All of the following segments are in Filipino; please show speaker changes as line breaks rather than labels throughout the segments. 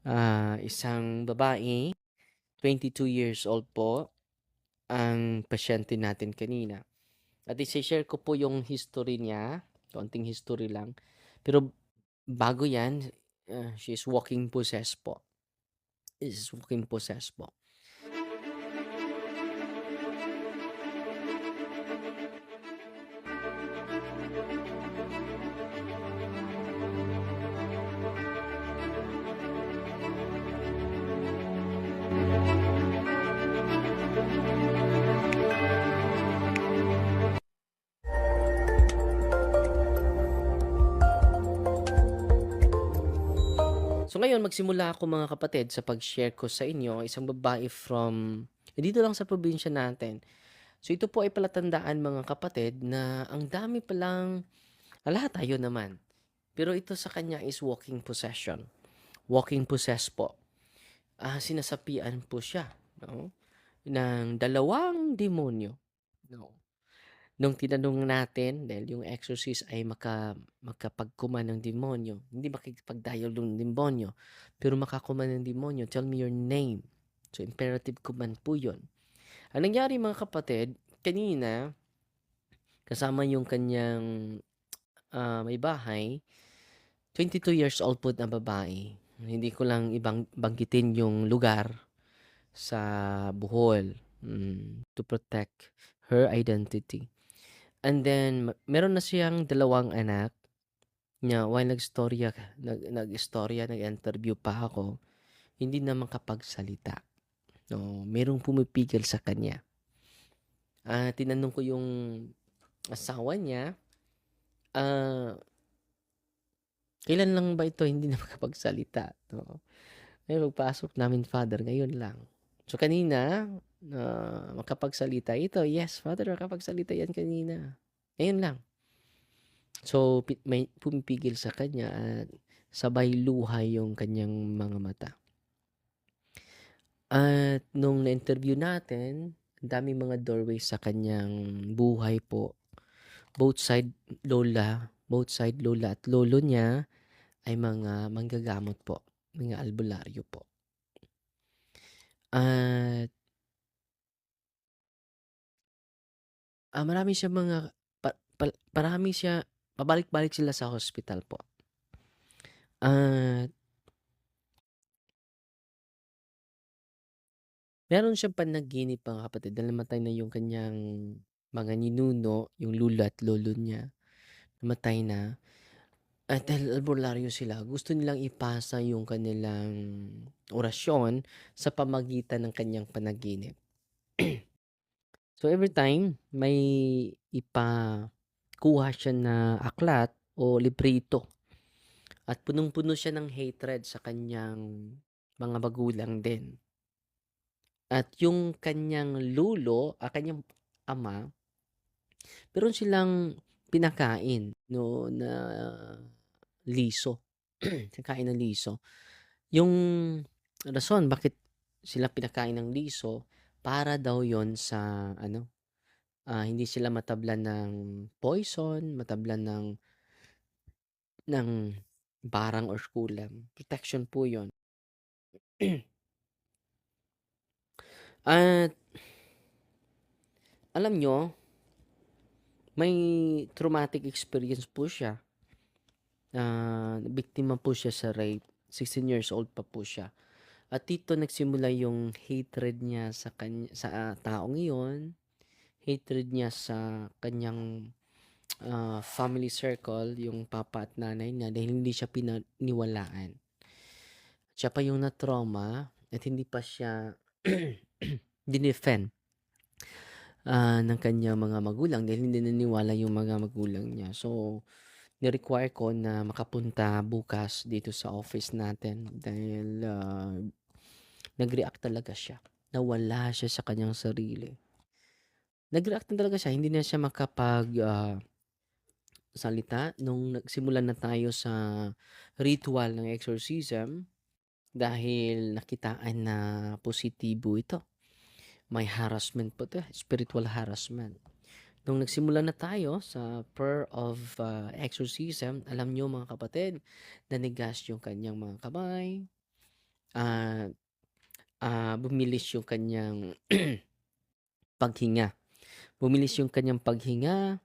Ah, isang babae, 22 years old po, ang pasyente natin kanina. At ise-share ko po yung history niya, konting history lang. Pero bago yan, uh, she is walking possessed po. Is walking possessed po. Ngayon, magsimula ako mga kapatid sa pag-share ko sa inyo isang babae from dito lang sa probinsya natin. So ito po ay palatandaan mga kapatid na ang dami palang lahat tayo naman. Pero ito sa kanya is walking possession. Walking possess po. Ah, sinasapian po siya, no? Ng dalawang demonyo. No. Nung tinanong natin, dahil yung exorcist ay maka, makapagkuman ng demonyo, hindi makikipag-dial ng demonyo, pero makakuman ng demonyo, tell me your name. So, imperative command po yun. Ang nangyari mga kapatid, kanina, kasama yung kanyang uh, may bahay, 22 years old po na babae. Hindi ko lang ibang banggitin yung lugar sa Bohol mm, to protect her identity. And then, meron na siyang dalawang anak niya while nag-storya, nag, nag-storya, nag-interview pa ako, hindi na makapagsalita. No, merong pumipigil sa kanya. Uh, tinanong ko yung asawa niya, uh, kailan lang ba ito hindi na makapagsalita? No? Ngayon, magpasok namin, Father, ngayon lang. So, kanina, na makapagsalita ito. Yes, Father, makapagsalita yan kanina. Ayun lang. So, may pumipigil sa kanya at sabay luhay yung kanyang mga mata. At nung na-interview natin, ang dami mga doorways sa kanyang buhay po. Both side lola, both side lola at lolo niya ay mga manggagamot po, mga albularyo po. At Ah, marami siyang mga pa pal marami siya pabalik-balik sila sa hospital po. At meron siyang panaginip mga kapatid na namatay na yung kanyang mga ninuno, yung lula at lolo niya. Namatay na. At dahil albularyo sila, gusto nilang ipasa yung kanilang orasyon sa pamagitan ng kanyang panaginip. So, every time may ipakuha siya na aklat o librito at punong-puno siya ng hatred sa kanyang mga magulang din. At yung kanyang lulo, ah, kanyang ama, meron silang pinakain no na liso. Pinakain ng liso. Yung rason bakit sila pinakain ng liso para daw yon sa ano, ah, hindi sila matablan ng poison, matablan ng ng barang or kulam. Protection po yon. At alam nyo, may traumatic experience po siya. Uh, biktima po siya sa rape. 16 years old pa po siya. At dito nagsimula yung hatred niya sa kanya, sa uh, taong iyon, hatred niya sa kanyang uh, family circle, yung papa at nanay niya dahil hindi siya pinaniwalaan. Siya pa yung na-trauma at hindi pa siya dinefend uh, ng kanyang mga magulang dahil hindi naniwala yung mga magulang niya. So, ni-require ko na makapunta bukas dito sa office natin dahil uh, nag-react talaga siya. Nawala siya sa kanyang sarili. Nag-react na talaga siya. Hindi na siya makapag uh, salita nung nagsimulan na tayo sa ritual ng exorcism dahil nakitaan na positibo ito. May harassment po ito, spiritual harassment. Nung nagsimula na tayo sa prayer of uh, exorcism, alam nyo mga kapatid, nanigas yung kanyang mga kamay, ah, ah, bumilis yung kanyang paghinga. Bumilis yung kanyang paghinga,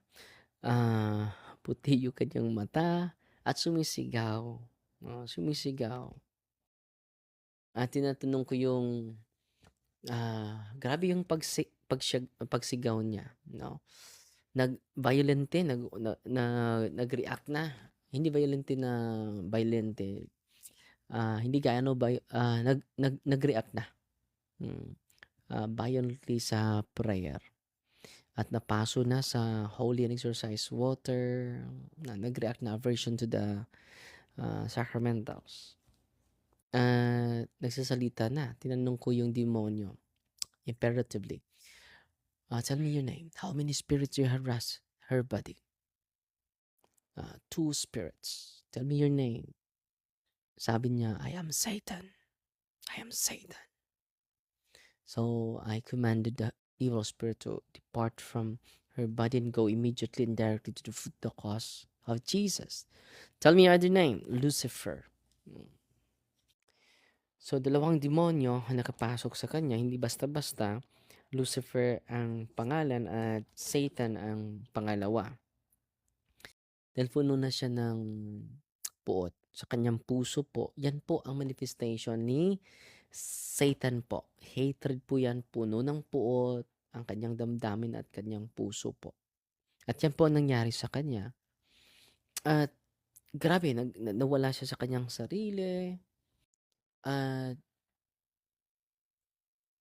ah, puti yung kanyang mata at sumisigaw, oo, sumisigaw. At tinatanong ko yung, ah, grabe yung pagsi pagsiya pagsigaw niya 'no. Nag-violente nag na na nag-react na, hindi violente na violente, ah, hindi gaano vi ah, nag nag nag-react na, mm, ah, violently sa prayer. At napaso na sa holy and exorcised water, na nag-react na aversion to the, ah, sacramentals. At nagsasalita na, tinanong ko yung demonyo imperatively, ah, "Tell me your name. How many spirits you harass her body?" Ah, "2 spirits." "Tell me your name." Sabi niya, "I am Satan. I am Satan." So, I commanded the evil spirit to depart from her body and go immediately and directly to the foot the cross of Jesus. "Tell me other name." "Lucifer." So, dalawang demonyo ang nakapasok sa kanya, hindi basta-basta. Lucifer ang pangalan at Satan ang pangalawa. Dahil puno na siya ng puot sa kanyang puso po, yan po ang manifestation ni Satan po. Hatred po yan, puno ng puot ang kanyang damdamin at kanyang puso po. At yan po ang nangyari sa kanya. At grabe, nag na nawala siya sa kanyang sarili. At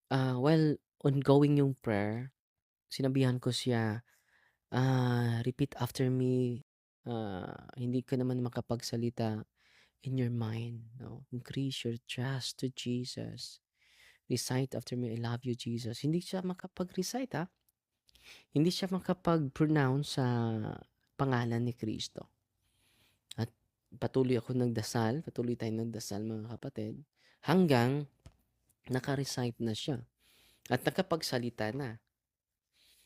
ah, while ongoing yung prayer, sinabihan ko siya, ah, "Repeat after me." Ah, hindi ka naman makapagsalita in your mind 'no, increase your trust to Jesus. Recite after me, "I love you Jesus." Hindi siya makapag-recite, ah. Hindi siya makapag-pronounce sa pangalan ni Kristo. At patuloy ako nagdasal, patuloy tayong nagdasal mga kapatid, hanggang naka-recite na siya at nakapagsalita na.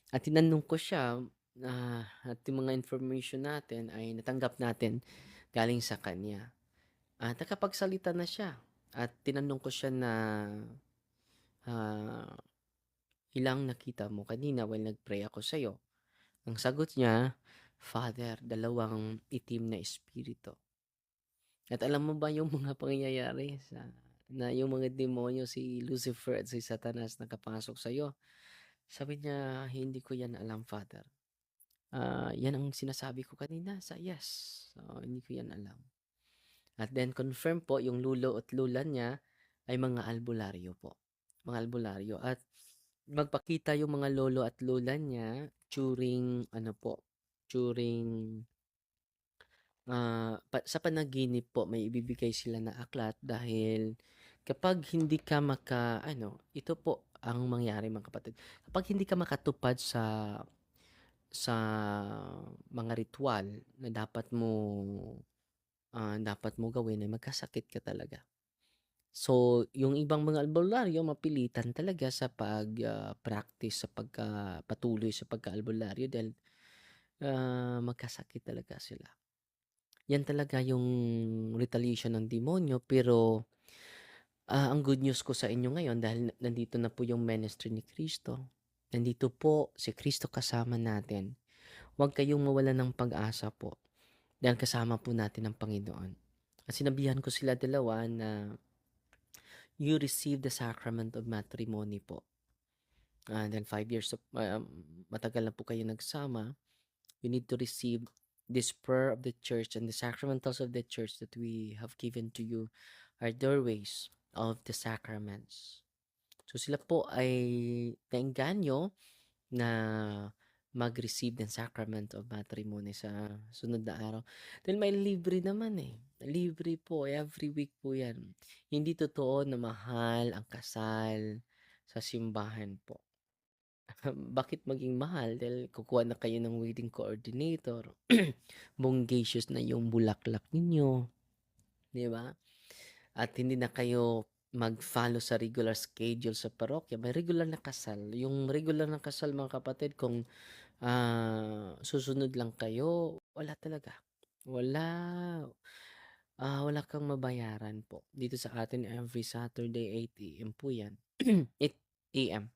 At tinanong ko siya, ah, at yung mga information natin ay natanggap natin galing sa kanya. At nakapagsalita na siya at tinanong ko siya na, ah, "Ilang nakita mo kanina while nag-pray ako sa'yo?" Ang sagot niya, "Father, dalawang itim na espiritu." At alam mo ba yung mga pangyayari sa na yung mga demonyo, si Lucifer at si Satanas nakapasok sa'yo? Sabi niya, "Hindi ko yan alam, Father. Ah, yan ang sinasabi ko kanina sa yes. So, hindi ko yan alam." At then confirm po yung lulo at lula niya ay mga albularyo po, mga albularyo. At magpakita yung mga lolo at lola niya during ano po, during ah, pa sa panaginip po may ibibigay sila na aklat dahil kapag hindi ka maka-ano, ito po ang mangyari mga kapatid, kapag hindi ka makatupad sa sa mga ritwal na dapat mo, ah, dapat mo gawin ay magkasakit ka talaga. So, yung ibang mga albularyo mapilitan talaga sa pag, ah, sa pagkapatuloy sa pagka-albularyo dahil, ah, magkasakit talaga sila. Yan talaga yung retaliation ng demonyo pero, ah, ang good news ko sa inyo ngayon dahil nandito na po yung ministry ni Kristo, nandito po si Kristo kasama natin. Huwag kayong mawalan ng pag-asa po dahil kasama po natin ang Panginoon. At sinabihan ko sila dalawa na you receive the sacrament of matrimony po. Ah, dahil 5 years of um, matagal na po kayo nagsama, you need to receive this prayer of the church and the sacramentals of the church that we have given to you are doorways of the sacraments. So sila po ay naengganyo na mag-receive ng sacrament of matrimony sa sunod na araw. Dahil may libre naman eh. Libre po, every week po yan. Hindi totoo na mahal ang kasal sa simbahan po. Bakit maging mahal? Dahil kukuha na kayo ng wedding coordinator. Bonggacious na yung bulaklak ninyo. Di ba? At hindi na kayo mag-follow sa regular schedule sa parokya. May regular na kasal. Yung regular na kasal mga kapatid, kung ah, susunod lang kayo, wala talaga. Wala. Ah, wala kang mabayaran po. Dito sa atin every Saturday 8 AM po 'yan. 8 AM.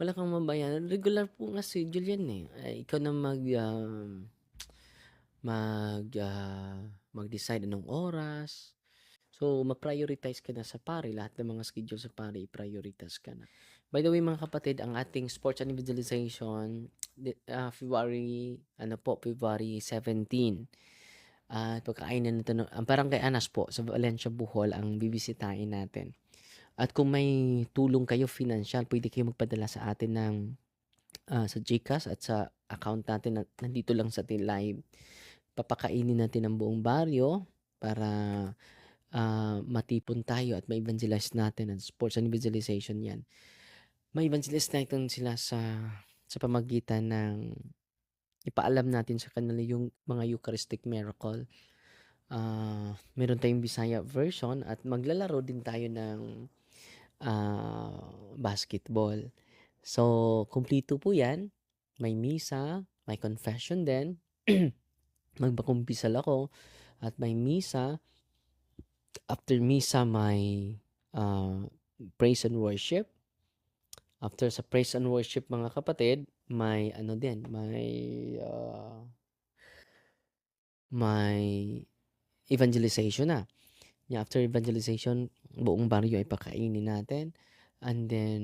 Wala kang mabayaran, regular po nga schedule 'yan, eh. Ay ikaw na mag, um, mag, ah, mag-decide anong oras. So, ma-prioritize ka na sa pari, lahat ng mga schedule sa pari i-prioritize ka na. By the way mga kapatid, ang ating sports di ah, February ano po, February 17. At pagkakainan natin ang Barangay Anas po sa Valencia, Bohol ang bibisitahin natin. At kung may tulong kayo financial, pwede kayong magpadala sa atin ng, ah, sa GCash at sa account natin na nandito lang sa ating live. Papakainin natin ang buong baryo para, ah, matipon tayo at ma-evangelize natin ang sports and evangelization 'yan. Ma-evangelize natin sila sa sa pamagitan ng ipaalam natin sa kanila yung mga Eucharistic miracle. Ah, meron tayong Bisaya version at maglalaro din tayo ng, ah, basketball. So, kumpleto po 'yan. May misa, may confession din. Magpakumpisal ako at may misa. After misa may, ah, praise and worship. After sa praise and worship mga kapatid, may ano din, may, ah may evangelization na. After evangelization, buong baryo ay pakainin natin and then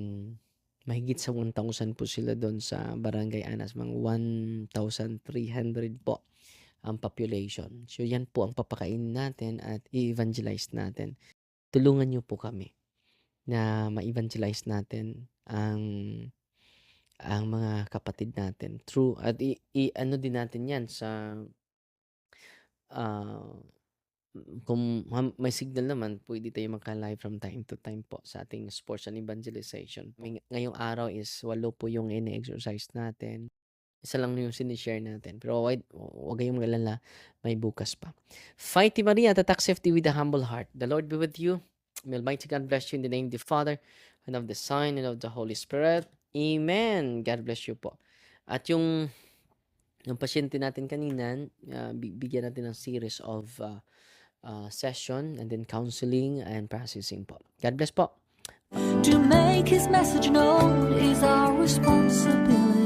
mahigit sa 1,000 po sila do'n sa Barangay Anas, mga 1,300 po ang population. So 'yan po ang papakainin natin at i-evangelize natin. Tulungan niyo po kami na ma-evangelize natin ang ang mga kapatid natin through at i i-ano din natin 'yan sa ah, kung may signal naman pwede tayong maka-live from time to time po sa ating sports and evangelization. Ngayong araw is 8 po yung ini-exercise natin. Isa lang yung sine-share natin. Pero wag huwag kayong mag-alala, may bukas pa. Fighty Maria, tatak safety with a humble heart. The Lord be with you. May Almighty God bless you in the name of the Father, and of the Son, and of the Holy Spirit. Amen. God bless you po. At yung yung pasyente natin kanina, ah, bigyan natin ng series of, ah, ah, session and then counseling and processing po. God bless po.
To make his message known is our responsibility.